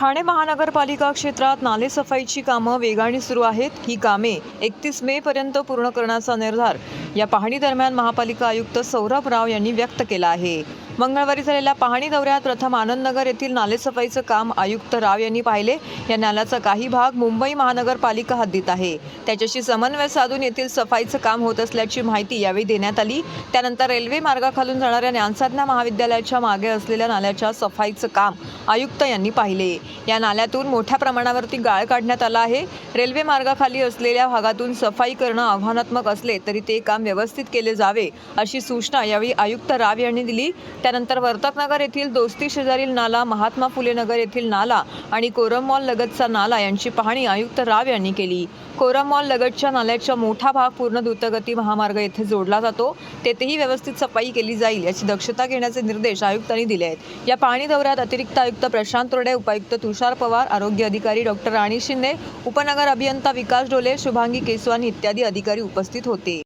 ठाणे महानगरपालिका क्षेत्रात नालेसफाईची कामं वेगाने सुरू आहेत. ही कामे एकतीस मे पर्यंत पूर्ण करण्याचा निर्धार या पाहणी दरम्यान महापालिका आयुक्त सौरभ राव यांनी व्यक्त केला आहे. मंगळवारी झालेल्या पाहणी दौऱ्यात प्रथम आनंदनगर येथील नालेसफाईचं काम आयुक्त राव यांनी पाहिले. या नाल्याचा काही भाग मुंबई महानगरपालिका हद्दीत आहे. त्याच्याशी समन्वय साधून येथील सफाईचं काम होत असल्याची माहिती यावेळी देण्यात आली. त्यानंतर रेल्वे मार्गाखालून जाणाऱ्या ज्ञानसाधना महाविद्यालयाच्या मागे असलेल्या नाल्याच्या सफाईचं काम आयुक्त यांनी पाहिले. या नाल्यातून मोठ्या प्रमाणावरती गाळ काढण्यात आला आहे. रेल्वे मार्गाखाली असलेल्या भागातून सफाई करणं आव्हानात्मक असले तरी ते काम व्यवस्थित केले जावे अशी सूचना यावेळी आयुक्त राव यांनी दिली. त्यानंतर वर्तकनगर येथील दोस्ती शेजारील नाला महात्मा फुले नगर येथील नाला आणि कोरम मॉल लगतचा नाला यांची पाहणी आयुक्त राव यांनी केली. कोरम मॉल लगतच्या नाल्याचा मोठा भाग पूर्ण द्रुतगती महामार्ग येथे जोडला जातो. तेथेही व्यवस्थित सफाई केली जाईल याची दक्षता घेण्याचे निर्देश आयुक्तांनी दिले आहेत. या पाहणी दौऱ्यात अतिरिक्त आयुक्त प्रशांत तोरडे उपायुक्त तुषार पवार आरोग्य अधिकारी डॉक्टर राणी शिंदे उपनगर अभियंता विकास डोले शुभांगी केसवानी इत्यादी अधिकारी उपस्थित होते.